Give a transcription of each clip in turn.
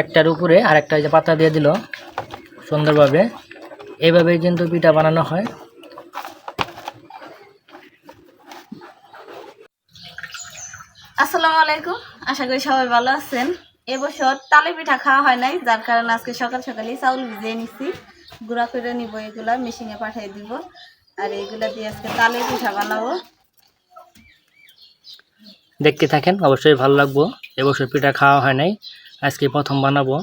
একটার উপরে আর একটা যে পাতা দিয়ে দিল সুন্দরভাবে। এইভাবেই কিন্তু পিঠা বানানো হয়। আসসালামু আলাইকুম। আশা করি সবাই ভালো আছেন। এবছর তালে পিঠা খাওয়া হয় নাই যার কারণে আজকে সকাল সকালেই চাউল ভিজিয়ে নিচ্ছি গুঁড়া করে নিব এগুলা মেশিনে পাঠিয়ে দিব। আর এগুলা দিয়ে আজকে তালে পিঠা বানাবো। দেখতে থাকেন অবশ্যই ভালো লাগবো। এবছর পিঠা খাওয়া হয় নাই। আজকে প্রথম বানাবো।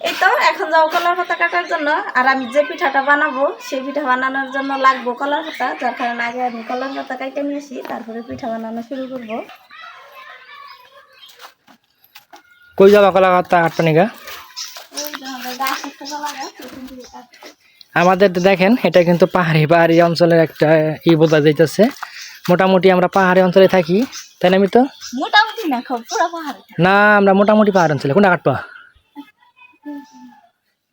এই তো এখন যাব কলার পাতা কাটার জন্য। আর আমি যে পিঠাটা বানাবো সেই পিঠা বানানোর জন্য লাগবো কলার পাতা। যার কারণে আগে আমি কলার পাতা কাইটে নিয়ে আসি তারপরে পিঠা বানানো শুরু করব। কই যাবা কলা কাটা কাটপা নিগা আমাদের দেখেন এটা কিন্তু পাহাড়ি পাহাড়ি অঞ্চলের একটা ই বোঝা যাইতেছে। মোটামুটি আমরা পাহাড়ি অঞ্চলে থাকি তাই না আমি তো মোটামুটি না পুরো পাহাড়ে না আমরা মোটামুটি পাহাড় অঞ্চলে। কোনটা কাটবা?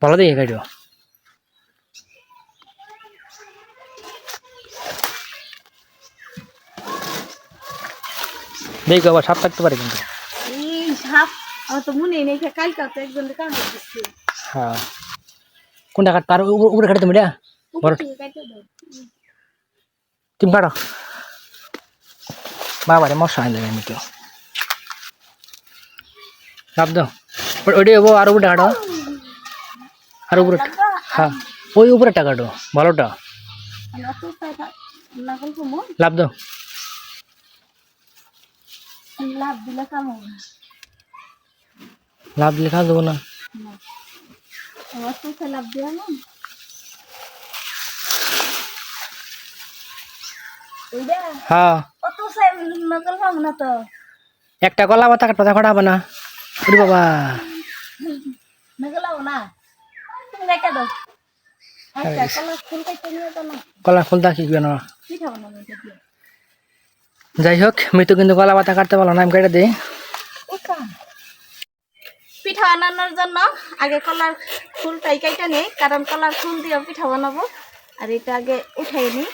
ভালো দেখে কাটো দেখো আবার সাপ থাকতে পারে কিন্তু। সাপ আমার তো মনে নেই কালকে তো একজন হ্যাঁ। কোনটা কাট তার উপর- উপরে কাটে তুমি রে বড় তুমি কাটো। বাবা রে মশা আনলে আমি তো লাভ দাও। ও- ওইটাই হব আর উপরে কাটো আর উপরে হ্যাঁ ওই উপরে টাকাটো ভালোটা। লাভ দাও। লাভ দিলে লাভ না। লাভ দেওয়া না হ্যাঁ। অত সাই নকল পাবো না তো। একটা কলা পাতা কাট পাতা কটা না। ওরে বাবা। আচ্ছা ফুল কলা ফুলটা কি কেন যাই হোক মৃত্যু কিন্তু কলা পাতা কাটতে পারল না আমি কেটে দিই। পিঠা বানানোর জন্য আগে কলার ফুলটাই কাইটা নেই কারণ কলার ফুল দিয়ে পিঠা বানাবো। আর এটা আগে উঠাই নিই।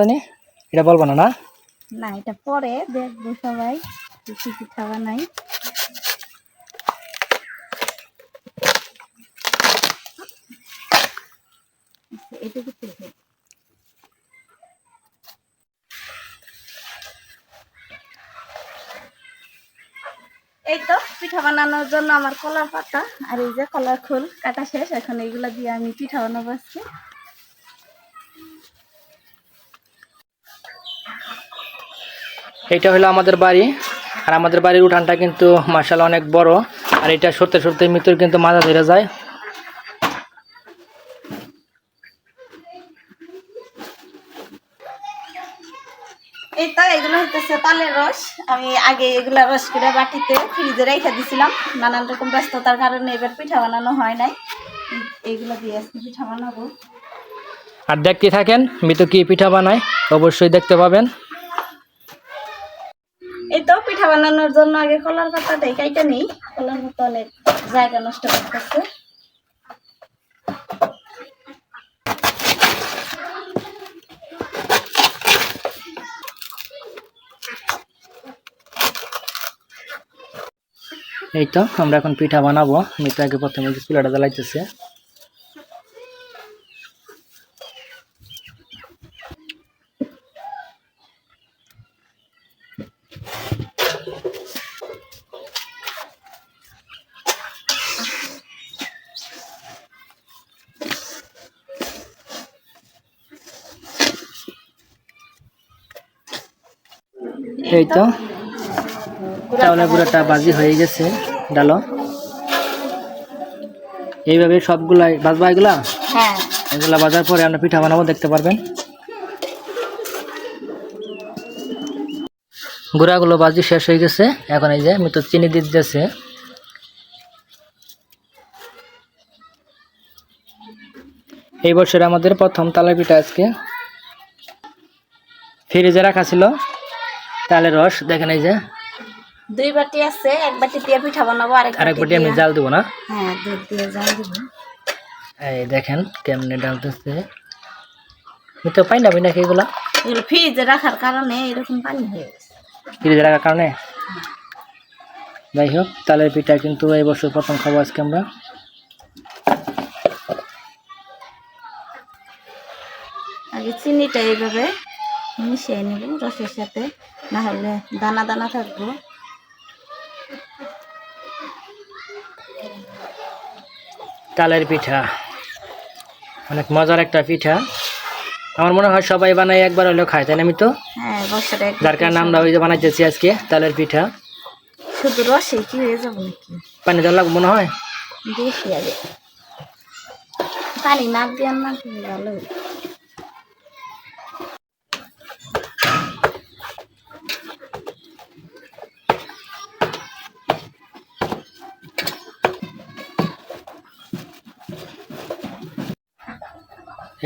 জানি। এটা বলব না না? না এটা পরে দেখব সবাই কি কি পিঠা বানাই আচ্ছা, এটুকু থেকে এই তো পিঠা বানানোর জন্য আমার কলার পাতা আর এই যে কলার খোল কাটা শেষ এখন এইগুলা দিয়ে আমি পিঠা বানাবো আজকে। এইটা হলো আমাদের বাড়ি। আর আমাদের বাড়ির উঠানটা কিন্তু মার্শাল অনেক বড়। আর এটা সরতে সরতে মৃত্যুর কিন্তু মাজা ধরে যায়। এই তো এগুলো হইতেছে তালের রস। আমি আগে এগুলা রস করে বাটিতে ফ্রিজে রেখে দিছিলাম। নানান রকম ব্যস্ততার কারণে এবার পিঠা বানানো হয় নাই। এইগুলো দিয়ে আজকে পিঠা বানাবো। আর দেখতে থাকেন মৃত কি পিঠা বানায় অবশ্যই দেখতে পাবেন। বানানোর জন্য আগে কলার পাতা দেয় কাইটা নেই। কলার পাতা অনেক জায়গা নষ্ট করতেছে। এই তো, আমরা এখন পিঠা বানাবো। মৃত্যু আগে প্রথমে চুলাটা জ্বালাইতেছে। এই তো চাউলের গুঁড়োটা বাজি হয়ে গেছে ডালো। এইভাবে সবগুলাই বাজবা এগুলা? হ্যাঁ। এগুলা বাজার পরে আমরা পিঠা বানাবো দেখতে পারবেন। গুঁড়াগুলো বাজি শেষ হয়ে গেছে এখন এই যে মৃত চিনি দিয়ে দিতেছে। এই বছর আমাদের প্রথম তালের পিঠা আজকে। ফ্রিজে রাখা ছিল। তালের রস দেখেন এই যে। দুই বাটি আছে এক বাটি দিয়ে পিঠা বানাবো আরেক আরেক বাটি আমি জাল দেবো না? হ্যাঁ দুধ দিয়ে জাল দিব। এই দেখেন কেমনে ডালতেছে। আমি তো পাই না নাকি এগুলা? এগুলো ফ্রিজে রাখার কারণে এরকম পানি হয়ে গেছে। ফ্রিজে রাখার কারণে? যাই হোক তালের পিঠা কিন্তু এই বছর প্রথম খাব আজকে আমরা। আগে চিনিটা এইভাবে মিশিয়ে নিব রসের সাথে। না হলে দানা দানা থাকব। তালের পিঠা। অনেক মজার একটা পিঠা। আমার মনে হয় সবাই বানাই একবার হলেও খায় তাই না আমি তো হ্যাঁ যার কারণে আমরা ওই যে বানাইতেছি আজকে তালের পিঠা। শুধু রসে কি হয়ে যাব নাকি? পানি দেওয়া লাগবে মনে হয়? দেখি আগে। পানি না দিয়ে না ভালো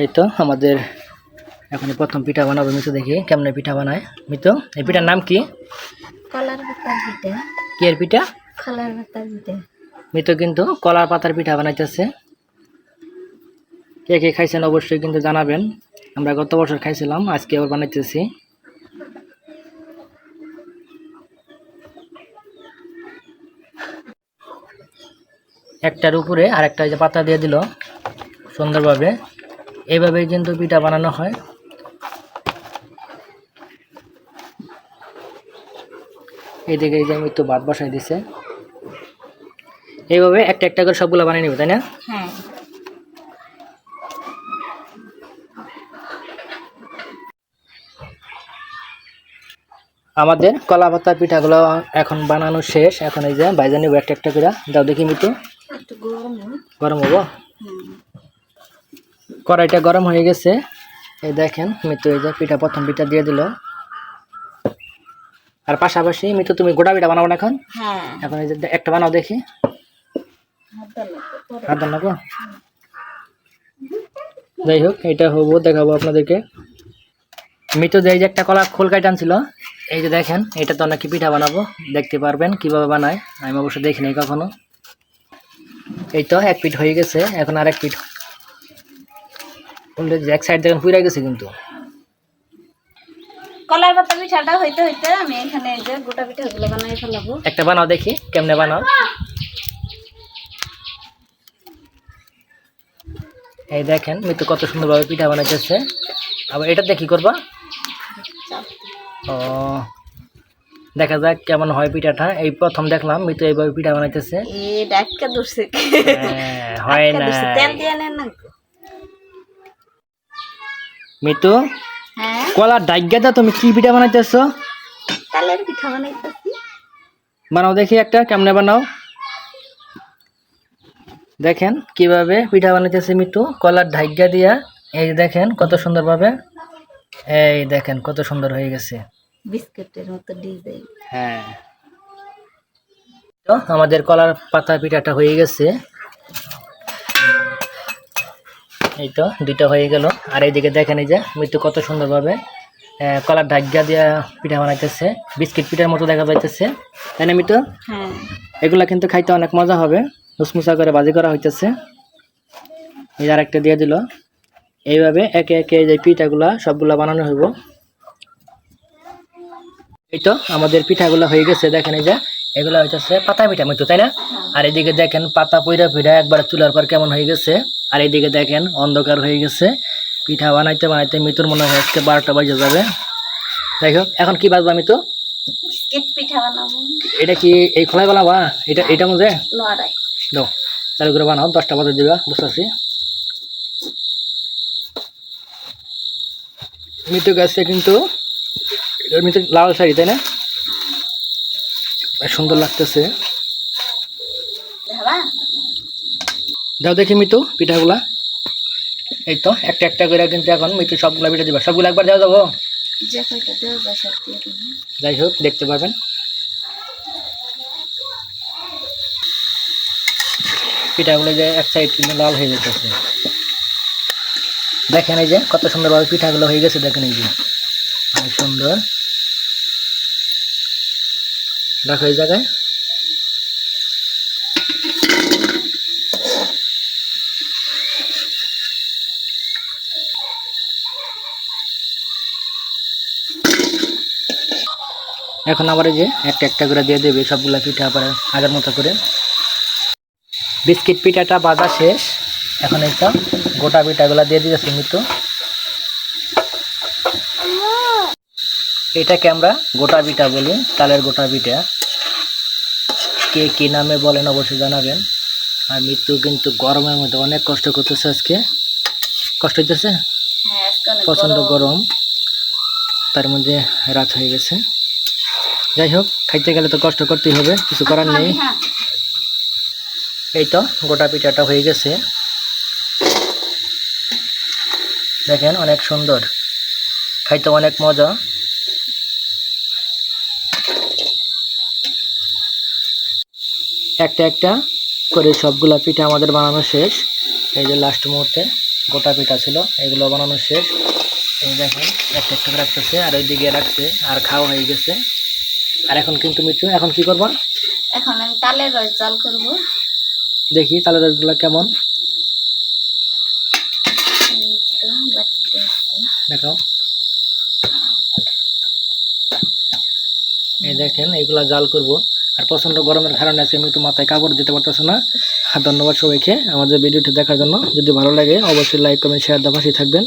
এই তো আমাদের এখন প্রথম পিঠা বানাবো মিতু দেখি কেমনে পিঠা বানায়। মিতু এই পিঠার নাম কি? কলার পাতার পিঠে। কি এর পিঠা? কলার পাতার পিঠে। মিতু কিন্তু কলার পাতার পিঠা বানাইতেছে। কে কে খাইছেন অবশ্যই কিন্তু জানাবেন। আমরা গত বছর খাইছিলাম আজকে আবার বানাইতেছি। একটার উপরে আর একটা যে পাতা দিয়ে দিল সুন্দরভাবে। এইভাবেই কিন্তু পিঠা বানানো হয়। এইদিকে এই যে মৃত্যু ভাত বসাই দিছে। এইভাবে একটা একটা করে সবগুলো বানিয়ে নিব তাই না? হ্যাঁ। আমাদের কলা পাতা পিঠাগুলো এখন বানানো শেষ। এখন এই যে বাইজা নিব একটা একটা করে। দাও দেখি মিতু গরম। হব। কড়াইটা গরম হয়ে গেছে। এই দেখেন মিতু এই যে পিঠা প্রথম পিঠা দিয়ে দিল। আর পাশাপাশি মিতু তুমি গোটা পিঠা বানাবো না এখন? হ্যাঁ। এখন এই যে একটা বানাও দেখি। হাত দাও না তো, পরে। হাত বানাবো যাই হোক এটা হব দেখাবো আপনাদেরকে। মিতু যে এই যে একটা কলা খোল কাইটা আনছিল এই যে দেখেন এটা তো নাকি পিঠা বানাবো। দেখতে পারবেন কীভাবে বানায় আমি অবশ্য দেখিনি কখনো। এই তো এক পিঠ হয়ে গেছে এখন আর এক পিঠ যে এক সাইড দেখেন পুড়ে গেছে কিন্তু। কলার পাতা পিঠাটা হইতে হইতে আমি এখানে এই যে গোটা পিঠাগুলো বানাই ফেলাবো। একটা বানাও দেখি কেমনে বানাও। এই দেখেন মিতু কত সুন্দরভাবে পিঠা বানাইতেছে। আবার এটা দেখি করবা? ও দেখা যাক কেমন হয় পিঠাটা। এই প্রথম দেখলাম মিতু এইভাবে পিঠা বানাইতেছে। হ্যাঁ, হয় না তেল দিয়ে নেন না। মিতু হ্যাঁ? কলা ডাইগাটা তুমি কি পিঠা বানাইতেছো? তালের পিঠা বানাইতেছি। বানাও দেখি একটা কেমনে বানাও? দেখেন কীভাবে পিঠা বানাইতেছে মিতু কলার ঢাইগা দিয়া এই দেখেন কত সুন্দরভাবে। এই দেখেন কত সুন্দর হয়ে গেছে। বিস্কুটের মতো ডিজাইন। হ্যাঁ। তো আমাদের কলার পাতা পিঠাটা হয়ে গেছে। এই তো দুইটা হয়ে গেল। আর এইদিকে দেখেন এই যে মৃত্যু কত সুন্দরভাবে কলার ঢাকিয়া দিয়া পিঠা বানাইতেছে বিস্কিট পিঠার মতো দেখা যাইতেছে। তাই না মিতু? হ্যাঁ। এগুলা কিন্তু খাইতে অনেক মজা হবে মুসমুসা করে বাজি করা হইতেছে। এই আর একটা দিয়ে দিল। এইভাবে একে একে যে পিঠাগুলা সবগুলা বানানো হইব। এই তো আমাদের পিঠাগুলা হয়ে গেছে দেখেন এই যে। এগুলা হইতেছে পাতা পিঠা মতো তাই না? আর এদিকে দেখেন পাতা পইরা পিঠা একবার চুলার পর কেমন হয়ে গেছে। আর এইদিকে দেখেন অন্ধকার হয়ে গেছে। পিঠা বানাইতে বানাইতে মৃত্যুর মনে হয় আজকে বারোটা বাজে যাবে। যাই হোক এখন কি বাজবা মিতু এটা কি এই খোলাই বানাবা এটা এটা মধ্যে দাও চালু করে বানাও দশটা বাজে দিবা বুঝতেছি। মিতু গাছটা কিন্তু মিতু লাল শাড়ি তাই না? সুন্দর লাগতেছে। দাও দেখি মিতু পিঠাগুলা। এই তো একটা একটা করে কিন্তু এখন মিতু সবগুলা পিঠা দিবা। সবগুলো একবার দেওয়া যাব? যাই হোক দেখতে পাবেন পিঠাগুলো যে এক সাইড কিন্তু লাল হয়ে যেতেছে দেখেন এই যে কত সুন্দরভাবে পিঠাগুলো হয়ে গেছে দেখেন এই যে। অনেক সুন্দর। দেখো এই জায়গায়। এখন আবার যে একটা একটা করে দিয়ে দেবে, সবগুলা পিঠা আবার আগের মতো করে। বিস্কিট পিঠাটা বাজা শেষ। এখন একটা গোটা পিঠাগুলা দিয়ে দিতেছি মিতু। এটাকে আমরা গোটা পিঠা বলি তালের গোটা পিঠা কে কি নামে বলেন অবশ্যই জানাবেন। আর মৃত্যু কিন্তু গরমের মধ্যে অনেক কষ্ট করতেছে আজকে। কষ্ট হইতেছে? হ্যাঁ প্রচণ্ড গরম। গরম। তার মধ্যে রাত হয়ে গেছে। যাই হোক খাইতে গেলে তো কষ্ট করতেই হবে কিছু করার নেই। হ্যাঁ। এই তো গোটা পিঠাটা হয়ে গেছে। দেখেন অনেক সুন্দর। খাইতে অনেক মজা। একটা একটা করে সবগুলা পিঠা আমাদের বানানো শেষ। এই যে লাস্ট মুহূর্তে গোটা পিঠা ছিল এগুলো বানানো শেষ। এই দেখেন একটা একটা রাখতেছে আর ওইদিকে রাখছে আর খাওয়া হয়ে গেছে। আর এখন কিন্তু মিঠু এখন কি করবা? এখন আমি তালের রস জল করব। দেখি তাহলে রসগুলো কেমন। দেখাও। দেখেন, এগুলা জাল করব। আর প্রচণ্ড গরমের কারণে আছে আমি তো মাথায় কাপড় দিতে পারতেছে না। ধন্যবাদ সবাইকে আমাদের ভিডিওটি দেখার জন্য। যদি ভালো লাগে, অবশ্যই লাইক কমেন্ট শেয়ার দেওয়া পাশে থাকবেন।